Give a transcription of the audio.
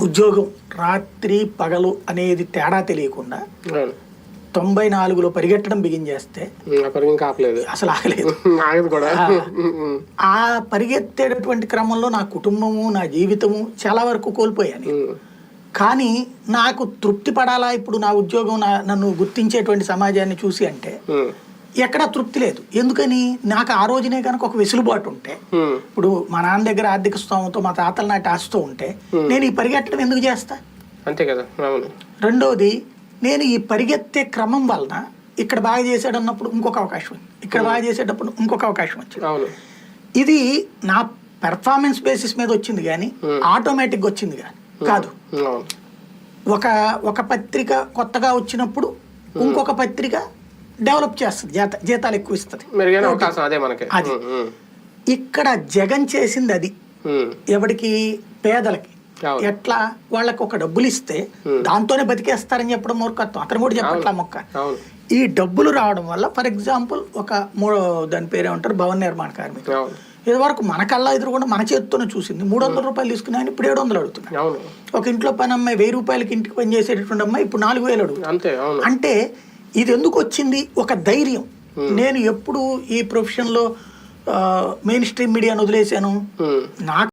ఉద్యోగం రాత్రి పగలు అనేది తేడా తెలియకుండా తొంభై నాలుగులో పరిగెట్టడం బిగిన్ చేస్తే ఉమ్, అప్పటికి ఇంకా ఆపలేదు. అసలు ఆగలేదు. ఆ. పరిగెత్తేటటువంటి క్రమంలో నా కుటుంబము నా జీవితము చాలా వరకు కోల్పోయాను. కానీ నాకు తృప్తి పడాలా ఇప్పుడు నా ఉద్యోగం నన్ను గుర్తించేటువంటి సమాజాన్ని చూసి అంటే ఎక్కడా తృప్తి లేదు. ఎందుకని? నాకు ఆ రోజునే కనుక ఒక వెసులుబాటు ఉంటే ఇప్పుడు మా నాన్న దగ్గర ఆర్థిక స్తోమతో మా తాతల నాటి ఆశతో ఉంటే నేను ఈ పరిగెట్టడం ఎందుకు చేస్తా? అంతే కదా రెండోది నేను ఈ పరిగెత్తే క్రమం వలన ఇక్కడ బాగా చేసాడు అన్నప్పుడు ఇంకొక అవకాశం ఉంది ఇక్కడ బాగా చేసేటప్పుడు ఇంకొక అవకాశం వచ్చింది. ఇది నా పెర్ఫార్మెన్స్ బేసిస్ మీద వచ్చింది కానీ ఆటోమేటిక్గా వచ్చింది కానీ కాదు. ఒక ఒక పత్రిక కొత్తగా వచ్చినప్పుడు ఇంకొక పత్రిక డెవలప్ చేస్తుంది జీత జీతాలు ఎక్కువ ఇస్తుంది. మెరుగైన అవకాశం అదే మనకి. ఇక్కడ జగన్ చేసింది అది. ఎవరికి పేదలకి. ఎట్లా? వాళ్ళకి ఒక డబ్బులు ఇస్తే దాంతోనే బతికేస్తారని చెప్పడం మూర్ఖత్వం. అతను కూడా చెప్పట్లా మొక్క. ఈ డబ్బులు రావడం వల్ల ఫర్ ఎగ్జాంపుల్ ఒక మూడో దాని పేరు ఏమంటారు? భవన నిర్మాణ కార్మికులు అవును. ఇది వరకు మన కళ్ళ ఎదురుగుండా మన చేతితోనే చూసింది. మూడు వందల రూపాయలు తీసుకున్నాయని ఇప్పుడు ఏడు వందలు అడుగుతున్నాయి ఒక ఇంట్లో పని అమ్మాయి వెయ్యి రూపాయలకి ఇంటికి పని చేసేటటువంటి అమ్మాయి ఇప్పుడు నాలుగు వేలు అడుగుతుంది. అంటే ఇది ఎందుకు వచ్చింది? ఒక ధైర్యం. నేను ఎప్పుడు ఈ ప్రొఫెషన్లో మెయిన్ స్ట్రీమ్ మీడియాను వదిలేశాను. నాకు